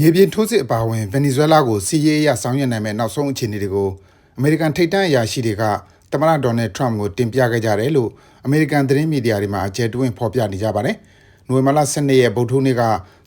မြေပြင်ထိုးစစ်အပါအဝင်ဗင်နီဇွဲလားကိုစီးရေးအရဆောင်ရွက်နိုင်မဲ့နောက်ဆုံးအခြေအနေတွေကိုအမေရိကန်ထိပ်တန်းအရာရှိတွေကသမ္မတဒေါ်နယ်ထရမ့်ကိုတင်ပြခဲ့ကြတယ်လို့အမေရိကန်သတင်းမီဒီယာတွေမှာအကြံတွင်းဖော်ပြနေကြပါတယ်။နိုဝင်ဘာလ12ရက်ဗုဒ္ဓဟူးနေ့က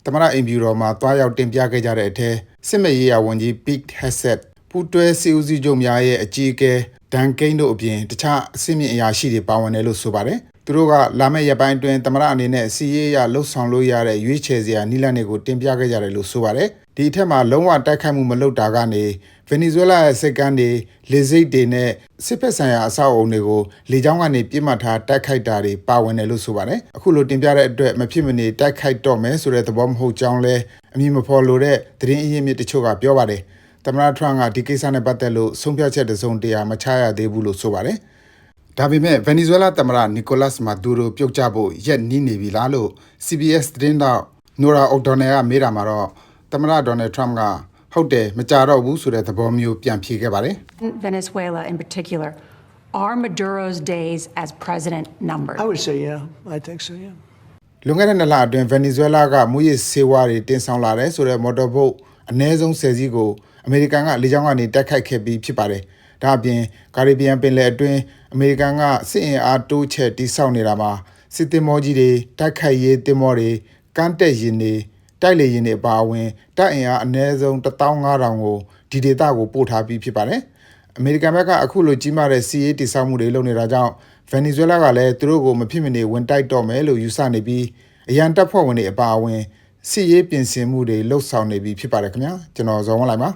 သမ္မတအိမ်ဖြူတော်မှာတွားရောက်တင်ပြခဲ့ကြတဲ့အထက်စစ်မဲ့ရေးရာဝန်ကြီး Pete Hegseth ပူတွဲစီဦးစီးချုပ်များရဲ့အကြီးအကဲဒန်ကိန်းတို့အပြင်တခြားအဆင့်မြင့်အရာရှိတွေပါဝင်တယ်လို့ဆိုပါတယ်။ သူတို့ကလာမယ့်ရက်ပိုင်းအတွင်းသမ္မတအနေနဲ့စီရေးရလှုပ်ဆောင်လို့ရတဲ့ရွေးချယ်စရာနည်းလမ်းတွေကိုတင်ပြခဲ့ကြတယ်လို့ဆိုပါတယ်။ဒီအထက်မှာလုံးဝတိုက်ခိုက်မှုမလုပ်တာကနေဗင်နီဇွဲလားရဲ့စစ်ကမ်းတွေလေဆိပ်တွေနဲ့စစ်ဖက်ဆိုင်ရာအဆောက်အအုံတွေကိုလေကြောင်းကနေပြစ်မှတ်ထားတိုက်ခိုက်တာတွေပါဝင်တယ်လို့ဆိုပါတယ်။အခုလိုတင်ပြတဲ့အတွက်မဖြစ်မနေတိုက်ခိုက်တော့မယ်ဆိုတဲ့သဘောမဟုတ်ကြောင်းလဲအမည်မဖော်လိုတဲ့သတင်းအရင်းမြစ်တချို့ကပြောပါတယ်။သမ္မတထရန့်ကဒီကိစ္စနဲ့ပတ်သက်လို့ဆုံးဖြတ်ချက်တစုံတရာမချရသေးဘူးလို့ဆိုပါတယ်။ ဒါပေမဲ့ဗင်နီဇွဲလားသမ္မတနီကိုလတ်မာဒူရိုပြုတ်ကျဖို့ရက်နီးနေပြီလားလို့ CBS သတင်းတောက်နိုရာအိုဒေါ်နယ်ကမေးတာမှာတော့သမ္မတဒေါ်နယ်ထရမ့်ကဟုတ်တယ်မကြတော့ဘူးဆိုတဲ့သဘောမျိုးပြန်ဖြေခဲ့ပါတယ် Venezuela in particular, are Maduro's days as president numbered? I would say, yeah. I think so, yeah. လွန်ခဲ့တဲ့နှစ်လအတွင်းဗင်နီဇွဲလားကမူရစ်ဆေးဝါးတွေတင်ဆောင်လာတယ်ဆိုတဲ့မော်တော်ဘုတ်အနည်းဆုံး10စီးကိုအမေရိကန်ကလေကြောင်းကနေတိုက်ခိုက်ခဲ့ပြီးဖြစ်ပါတယ်။ ဒါအပြင်ကာရစ်ဘီယံပင်လယ်အတွင်းအမေရိကန်ကစစ်အင်အားတိုးချဲ့တိစောက်နေတာမှာစစ်သင်္ဘောကြီးတွေတိုက်ခိုက်ရေးသင်္ဘောတွေကမ်းတက်ရင်တွေတိုက်လေရင်တွေအပါအဝင်တိုက်အင်အားအနည်းဆုံး15000ကိုဒီဒေသကိုပို့ထားပြီးဖြစ်ပါတယ်။အမေရိကန်ဘက်ကအခုလိုကြီးမားတဲ့စီးရေးတိစောက်မှုတွေလုပ်နေတာကြောင့်ဗင်နီဇွဲလားကလည်းသူတို့ကိုမဖြစ်မနေဝင်တိုက်တော့မယ်လို့ယူဆနေပြီးအရန်တပ်ဖွဲ့ဝင်တွေအပါအဝင်စီးရေးပြင်ဆင်မှုတွေလှုပ်ဆောင်နေပြီဖြစ်ပါတယ်ခင်ဗျာကျွန်တော်ဇော်ဝန်းလိုက်ပါ